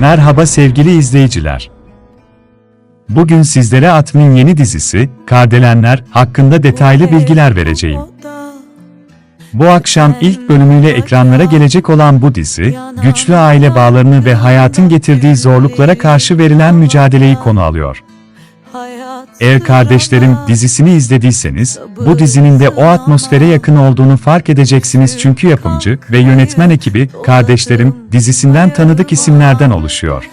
Merhaba sevgili izleyiciler. Bugün sizlere Atmin yeni dizisi, Kardelenler hakkında detaylı bilgiler vereceğim. Bu akşam ilk bölümüyle ekranlara gelecek olan bu dizi, güçlü aile bağlarını ve hayatın getirdiği zorluklara karşı verilen mücadeleyi konu alıyor. Eğer Kardeşlerim dizisini izlediyseniz, bu dizinin de o atmosfere yakın olduğunu fark edeceksiniz. Çünkü yapımcı ve yönetmen ekibi Kardeşlerim dizisinden tanıdık isimlerden oluşuyor.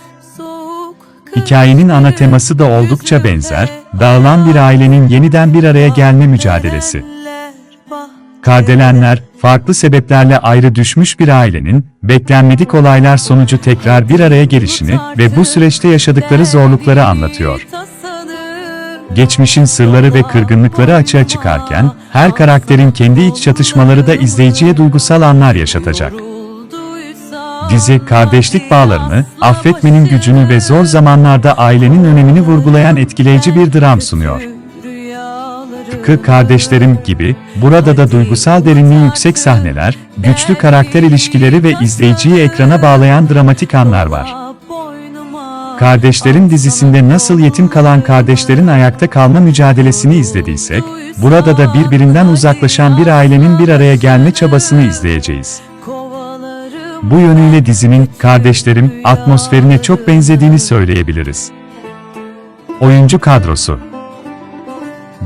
Hikayenin ana teması da oldukça benzer, dağılan bir ailenin yeniden bir araya gelme mücadelesi. Kardelenler, farklı sebeplerle ayrı düşmüş bir ailenin, beklenmedik olaylar sonucu tekrar bir araya gelişini ve bu süreçte yaşadıkları zorlukları anlatıyor. Geçmişin sırları ve kırgınlıkları açığa çıkarken, her karakterin kendi iç çatışmaları da izleyiciye duygusal anlar yaşatacak. Dizi, kardeşlik bağlarını, affetmenin gücünü ve zor zamanlarda ailenin önemini vurgulayan etkileyici bir dram sunuyor. Tıpkı kardeşlerim gibi, burada da duygusal derinliği yüksek sahneler, güçlü karakter ilişkileri ve izleyiciyi ekrana bağlayan dramatik anlar var. Kardeşlerin dizisinde nasıl yetim kalan kardeşlerin ayakta kalma mücadelesini izlediysek, burada da birbirinden uzaklaşan bir ailenin bir araya gelme çabasını izleyeceğiz. Bu yönüyle dizinin kardeşlerim atmosferine çok benzediğini söyleyebiliriz. Oyuncu kadrosu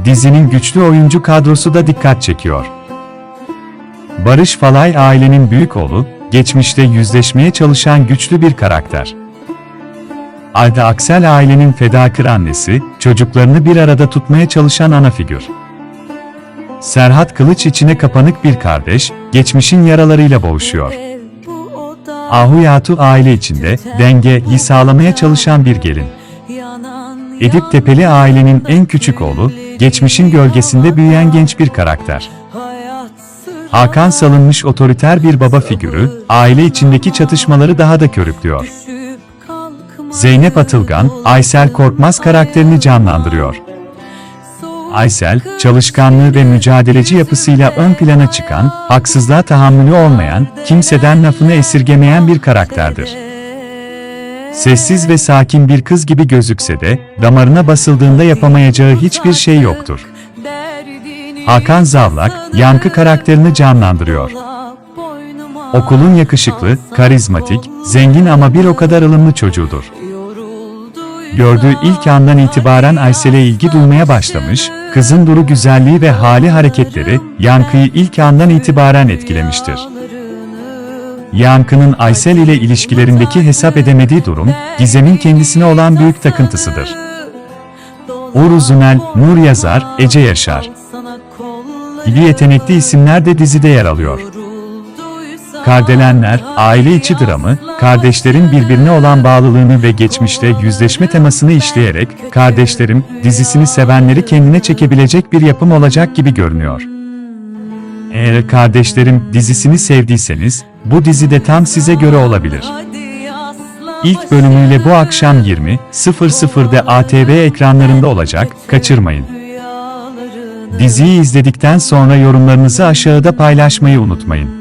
Dizinin güçlü oyuncu kadrosu da dikkat çekiyor. Barış Falay ailenin büyük oğlu, geçmişte yüzleşmeye çalışan güçlü bir karakter. Ayda Aksel ailenin fedakar annesi, çocuklarını bir arada tutmaya çalışan ana figür. Serhat Kılıç içine kapanık bir kardeş, geçmişin yaralarıyla boğuşuyor. Ahu Yatu aile içinde dengeyi sağlamaya çalışan bir gelin. Edip Tepeli ailenin en küçük oğlu, geçmişin gölgesinde büyüyen genç bir karakter. Hakan salınmış otoriter bir baba figürü, aile içindeki çatışmaları daha da körüklüyor. Zeynep Atılgan, Aysel Korkmaz karakterini canlandırıyor. Aysel, çalışkanlığı ve mücadeleci yapısıyla ön plana çıkan, haksızlığa tahammülü olmayan, kimseden lafını esirgemeyen bir karakterdir. Sessiz ve sakin bir kız gibi gözükse de, damarına basıldığında yapamayacağı hiçbir şey yoktur. Hakan Zavlak, Yankı karakterini canlandırıyor. Okulun yakışıklı, karizmatik, zengin ama bir o kadar ılımlı çocuğudur. Gördüğü ilk andan itibaren Aysel'e ilgi duymaya başlamış, kızın duru güzelliği ve hali hareketleri, Yankı'yı ilk andan itibaren etkilemiştir. Yankı'nın Aysel ile ilişkilerindeki hesap edemediği durum, Gizem'in kendisine olan büyük takıntısıdır. Uğur Uzunel, Nur Yazar, Ece Yaşar gibi yetenekli isimler de dizide yer alıyor. Kardelenler, aile içi dramı, kardeşlerin birbirine olan bağlılığını ve geçmişte yüzleşme temasını işleyerek, Kardeşlerim dizisini sevenleri kendine çekebilecek bir yapım olacak gibi görünüyor. Eğer Kardeşlerim dizisini sevdiyseniz, bu dizi de tam size göre olabilir. İlk bölümüyle bu akşam 20.00'de ATV ekranlarında olacak, kaçırmayın. Diziyi izledikten sonra yorumlarınızı aşağıda paylaşmayı unutmayın.